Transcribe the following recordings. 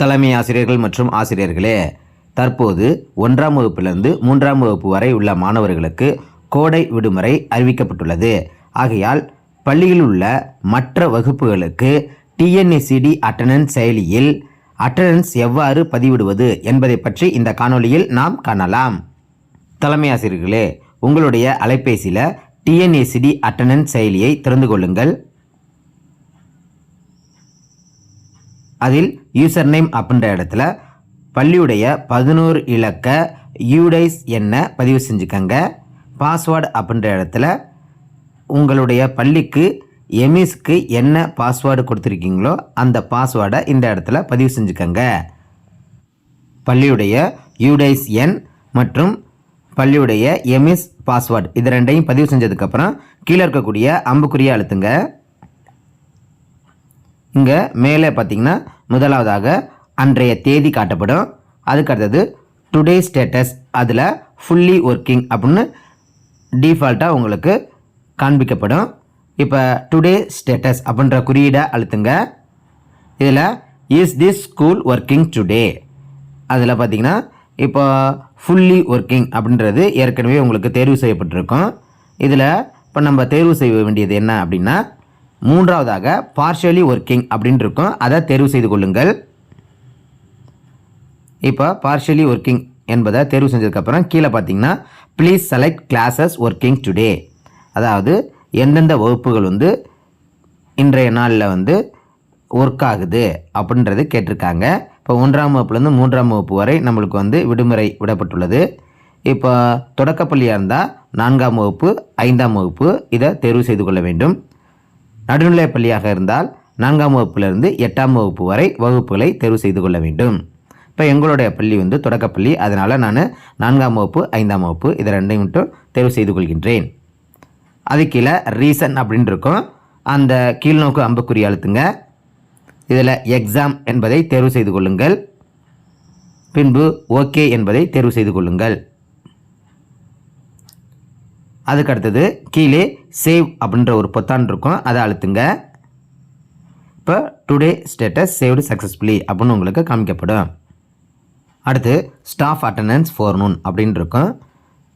தலைமை ஆசிரியர்கள் மற்றும் ஆசிரியர்களே தற்போது ஒன்றாம் வகுப்பிலிருந்து மூன்றாம் வகுப்பு வரை உள்ள மாணவர்களுக்கு கோடை விடுமுறை அறிவிக்கப்பட்டுள்ளது. ஆகையால் பள்ளியில் உள்ள மற்ற வகுப்புகளுக்கு டிஎன்எஸ்சிடி அட்டனன்ஸ் செயலியில் அட்டனன்ஸ் எவ்வாறு பதிவிடுவது என்பதை பற்றி இந்த காணொளியில் நாம் காணலாம். தலைமை ஆசிரியர்களே உங்களுடைய அலைபேசியில் டிஎன்ஏசிடி அட்டனன்ஸ் செயலியை திறந்து கொள்ளுங்கள். அதில் யூசர் நேம் அப்படின்ற இடத்துல பள்ளியுடைய பதினோரு இலக்க யூடைஸ் எண்ணை பதிவு செஞ்சுக்கங்க. பாஸ்வேர்டு அப்படின்ற இடத்துல உங்களுடைய பள்ளிக்கு எமிஸ்க்கு என்ன பாஸ்வேர்டு கொடுத்துருக்கீங்களோ அந்த பாஸ்வேர்டை இந்த இடத்துல பதிவு செஞ்சுக்கங்க. பள்ளியுடைய யூடைஸ் எண் மற்றும் பள்ளியுடைய எமிஸ் பாஸ்வேர்டு இது ரெண்டையும் பதிவு செஞ்சதுக்கப்புறம் கீழே இருக்கக்கூடிய அம்புக்குறியை அழுத்துங்க. இங்கே மேலே பார்த்தீங்கன்னா முதலாவதாக அன்றைய தேதி காட்டப்படும். அதுக்கு அடுத்தது டுடே ஸ்டேட்டஸ் அதில் ஃபுல்லி ஒர்க்கிங் அப்படின்னு டிஃபால்ட்டாக உங்களுக்கு காண்பிக்கப்படும். இப்போ டுடே ஸ்டேட்டஸ் அப்படின்ற குறியீடை அழுத்துங்க. இதில் is this school working today அதில் பார்த்தீங்கன்னா இப்போ ஃபுல்லி ஒர்க்கிங் அப்படின்றது ஏற்கனவே உங்களுக்கு தேர்வு செய்யப்பட்டிருக்கும். இதில் இப்போ நம்ம தேர்வு செய்ய வேண்டியது என்ன அப்படின்னா மூன்றாவதாக பார்ஷியலி ஒர்க்கிங் அப்படின்னு இருக்கும் அதை தேர்வு செய்து கொள்ளுங்கள். இப்போ பார்ஷியலி ஒர்க்கிங் என்பதை தேர்வு செஞ்சதுக்கப்புறம் கீழே பார்த்தீங்கன்னா please select classes working today அதாவது எந்தெந்த வகுப்புகள் வந்து இன்றைய நாளில் வந்து ஒர்க் ஆகுது அப்படின்றது கேட்டிருக்காங்க. இப்போ ஒன்றாம் வகுப்புலேருந்து மூன்றாம் வகுப்பு வரை நம்மளுக்கு வந்து விடுமுறை விடப்பட்டுள்ளது. இப்போ தொடக்கப்பள்ளியாக இருந்தால் நான்காம் வகுப்பு ஐந்தாம் வகுப்பு இதை தேர்வு செய்து கொள்ள வேண்டும். நடுநிலைப் பள்ளியாக இருந்தால் நான்காம் வகுப்பிலிருந்து எட்டாம் வகுப்பு வரை வகுப்புகளை தேர்வு செய்து கொள்ள வேண்டும். இப்போ எங்களுடைய பள்ளி வந்து தொடக்கப்பள்ளி அதனால் நான் நான்காம் வகுப்பு ஐந்தாம் வகுப்பு இதை ரெண்டையும் மட்டும் தேர்வு செய்து கொள்கின்றேன். அது கீழே ரீசன் அப்படின்னு இருக்கும். அந்த கீழ்நோக்கு அம்புக்குறி அழுத்துங்க. இதில் எக்ஸாம் என்பதை தேர்வு செய்து கொள்ளுங்கள். பின்பு ஓகே என்பதை தேர்வு செய்து கொள்ளுங்கள். அதுக்கு அடுத்தது கீழே சேவ் அப்படின்ற ஒரு பொத்தான் இருக்கும். அதை அழுத்துங்க. இப்போ டுடே ஸ்டேட்டஸ் சேவ்டு சக்ஸஸ்ஃபுல்லி அப்படின்னு உங்களுக்கு காமிக்கப்படும். அடுத்து ஸ்டாஃப் அட்டண்டன்ஸ் ஃபோர் நூன் அப்படின்னு இருக்கும்.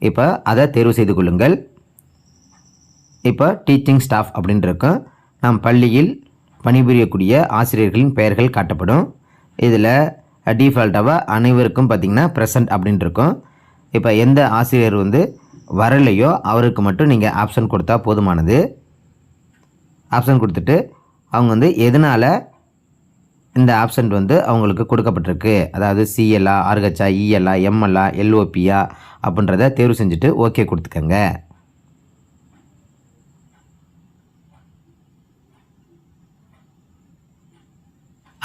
இப்போ அதை தேர்வு செய்து கொள்ளுங்கள். இப்போ டீச்சிங் ஸ்டாஃப் அப்படின்னு இருக்கும். நம் பள்ளியில் பணிபுரியக்கூடிய ஆசிரியர்களின் பெயர்கள் காட்டப்படும். இதில் டிஃபால்ட்டாக அனைவருக்கும் பார்த்திங்கன்னா ப்ரெசன்ட் அப்படின்னு இருக்கும். இப்போ எந்த ஆசிரியர் வந்து வரலையோ அவருக்கு மட்டும் நீங்கள் ஆப்ஷன் கொடுத்தா போதுமானது. ஆப்ஷன் கொடுத்துட்டு அவங்க வந்து எதனால் இந்த ஆப்ஷன் வந்து அவங்களுக்கு கொடுக்கப்பட்டிருக்கு? அதாவது சிஎல்ஆ ஆர்ஹெச்ஆ இஎல்ஆ எம்எல்ஆ எல்ஓபியா அப்படின்றத தேர்வு செஞ்சுட்டு ஓகே கொடுத்துக்கங்க.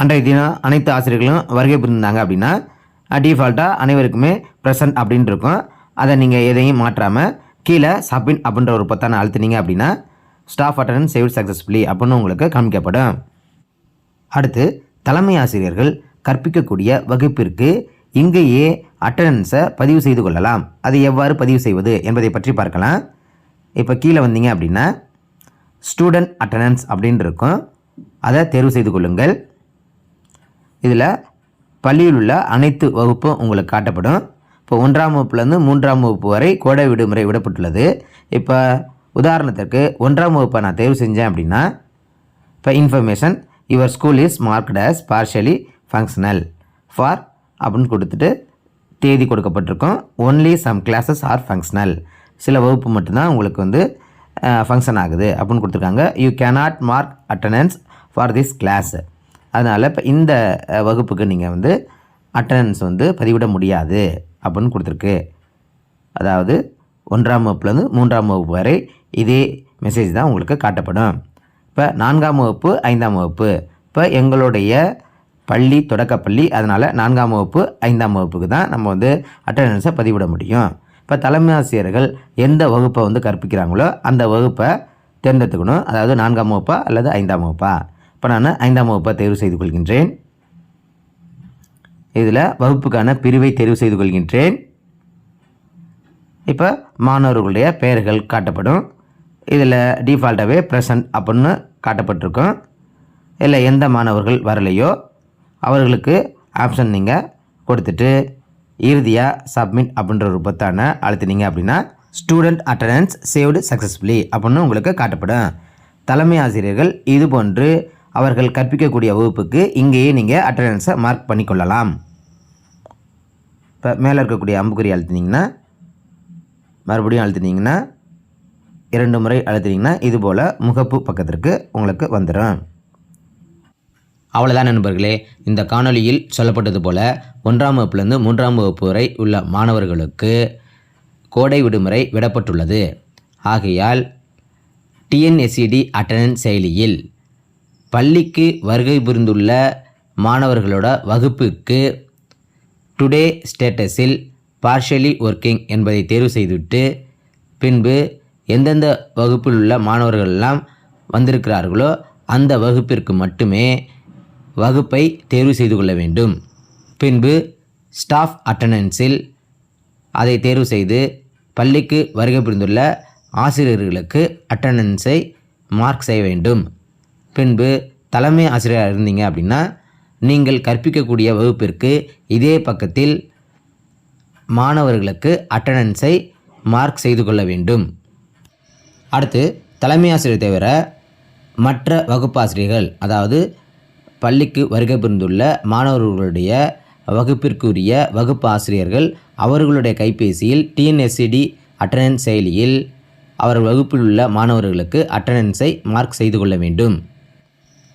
அன்றைய தினம் அனைத்து ஆசிரியர்களும் வருகை புரிந்தாங்க அப்படின்னா டிஃபால்ட்டாக அனைவருக்குமே ப்ரெசன்ட் அப்படின்னு இருக்கும். அதை நீங்கள் எதையும் மாற்றாமல் கீழே சப்மிட் அப்படின்ற ஒரு பொத்தானை அழுத்தினீங்க அப்படின்னா ஸ்டாஃப் அட்டண்டன்ஸ் சேவ் சக்ஸஸ்ஃபுல்லி அப்படின்னு உங்களுக்கு காமிக்கப்படும் அடுத்து தலைமை ஆசிரியர்கள் கற்பிக்கக்கூடிய வகுப்பிற்கு இங்கேயே அட்டண்டன்ஸை பதிவு செய்து கொள்ளலாம். அது எவ்வாறு பதிவு செய்வது என்பதை பற்றி பார்க்கலாம். இப்போ கீழே வந்தீங்க அப்படின்னா ஸ்டூடெண்ட் அட்டண்டன்ஸ் அப்படின்னு இருக்கும். அதை தேர்வு செய்து கொள்ளுங்கள். இதில் பள்ளியில் உள்ள அனைத்து வகுப்பும் உங்களுக்கு காட்டப்படும். இப்போ ஒன்றாம் வகுப்புலேருந்து மூன்றாம் வகுப்பு வரை கோடை விடுமுறை விடப்பட்டுள்ளது. இப்போ உதாரணத்திற்கு ஒன்றாம் வகுப்பை நான் தேர்வு செஞ்சேன் அப்படின்னா இப்போ information your school is marked as partially functional for அப்படின்னு கொடுத்துட்டு தேதி கொடுக்கப்பட்டிருக்கும். Only some classes are functional சில வகுப்பு மட்டும்தான் உங்களுக்கு வந்து ஃபங்க்ஷன் ஆகுது அப்படின்னு கொடுத்துருக்காங்க. You cannot mark attendance for this class அதனால் இப்போ இந்த வகுப்புக்கு நீங்கள் வந்து அட்டண்டன்ஸ் வந்து பதிவிட முடியாது. அப்படின்னு கொடுத்துருக்கு. அதாவது ஒன்றாம் வகுப்புலேருந்து மூன்றாம் வகுப்பு வரை இதே மெசேஜ் தான் உங்களுக்கு காட்டப்படும். இப்போ நான்காம் வகுப்பு ஐந்தாம் வகுப்பு. இப்போ எங்களுடைய பள்ளி தொடக்கப்பள்ளி அதனால் நான்காம் வகுப்பு ஐந்தாம் வகுப்புக்கு தான் நம்ம வந்து அட்டண்டன்ஸை பதிவிட முடியும். இப்போ தலைமை ஆசிரியர்கள் எந்த வகுப்பை வந்து கற்பிக்கிறாங்களோ அந்த வகுப்பை தேர்ந்தெடுத்துக்கணும். அதாவது நான்காம் வகுப்பா அல்லது ஐந்தாம் வகுப்பா? இப்போ நான் ஐந்தாம் வகுப்பை தேர்வு செய்து கொள்கின்றேன். இதில் வகுப்புக்கான பிரிவை தெரிவு செய்து கொள்கின்றேன். இப்போ மாணவர்களுடைய பெயர்கள் காட்டப்படும். இதில் டிஃபால்ட்டாகவே ப்ரெசன்ட் அப்படின்னு காட்டப்பட்டிருக்கும். இல்லை எந்த மாணவர்கள் வரலையோ அவர்களுக்கு ஆப்ஷன் நீங்கள் கொடுத்துட்டு இறுதியாக சப்மிட் அப்படின்ற ஒரு பொத்தானை அழுத்தினீங்க அப்படின்னா ஸ்டூடெண்ட் அட்டண்டன்ஸ் சேவ்டு சக்ஸஸ்ஃபுல்லி அப்படின்னு உங்களுக்கு காட்டப்படும். தலைமை ஆசிரியர்கள் இது போன்று அவர்கள் கற்பிக்கக்கூடிய வகுப்புக்கு இங்கேயே நீங்கள் அட்டண்டன்ஸை மார்க் பண்ணிக்கொள்ளலாம். இப்போ மேலே இருக்கக்கூடிய அம்புக்குறி அழுத்தினீங்கன்னா மறுபடியும் அழுத்தினீங்கன்னா இரண்டு முறை அழுத்தினீங்கன்னா இதுபோல் முகப்பு பக்கத்திற்கு உங்களுக்கு வந்துடும். அவ்வளோதான் நண்பர்களே. இந்த காணொளியில் சொல்லப்பட்டது போல் ஒன்றாம் வகுப்புலேருந்து மூன்றாம் வகுப்பு வரை உள்ள மாணவர்களுக்கு கோடை விடுமுறை விடப்பட்டுள்ளது. ஆகையால் டிஎன்எஸ்சிடி அட்டண்டன்ஸ் செயலியில் பள்ளிக்கு வருகை புரிந்துள்ள மாணவர்களோட வகுப்பிற்கு டுடே ஸ்டேட்டஸில் பார்ஷலி ஒர்க்கிங் என்பதை தேர்வு செய்துவிட்டு பின்பு எந்தெந்த வகுப்பில் உள்ள மாணவர்கள் எல்லாம் வந்திருக்கிறார்களோ அந்த வகுப்பிற்கு மட்டுமே வகுப்பை தேர்வு செய்து கொள்ள வேண்டும். பின்பு ஸ்டாஃப் அட்டண்டன்ஸில் அதை தேர்வு செய்து பள்ளிக்கு வருகை புரிந்துள்ள ஆசிரியர்களுக்கு அட்டண்டன்ஸை மார்க் செய்ய வேண்டும். பின்பு தலைமை ஆசிரியராக இருந்தீங்க அப்படின்னா நீங்கள் கற்பிக்கக்கூடிய வகுப்பிற்கு இதே பக்கத்தில் மாணவர்களுக்கு அட்டண்டன்ஸை மார்க் செய்து கொள்ள வேண்டும். அடுத்து தலைமை ஆசிரியர் தவிர மற்ற வகுப்பாசிரியர்கள் அதாவது பள்ளிக்கு வருகை புரிந்துள்ள மாணவர்களுடைய வகுப்பிற்குரிய வகுப்பு ஆசிரியர்கள் அவர்களுடைய கைபேசியில் டிஎன்எஸ்சிடி அட்டண்டன்ஸ் செயலியில் அவர் வகுப்பில் உள்ள மாணவர்களுக்கு அட்டண்டன்ஸை மார்க் செய்து கொள்ள வேண்டும்.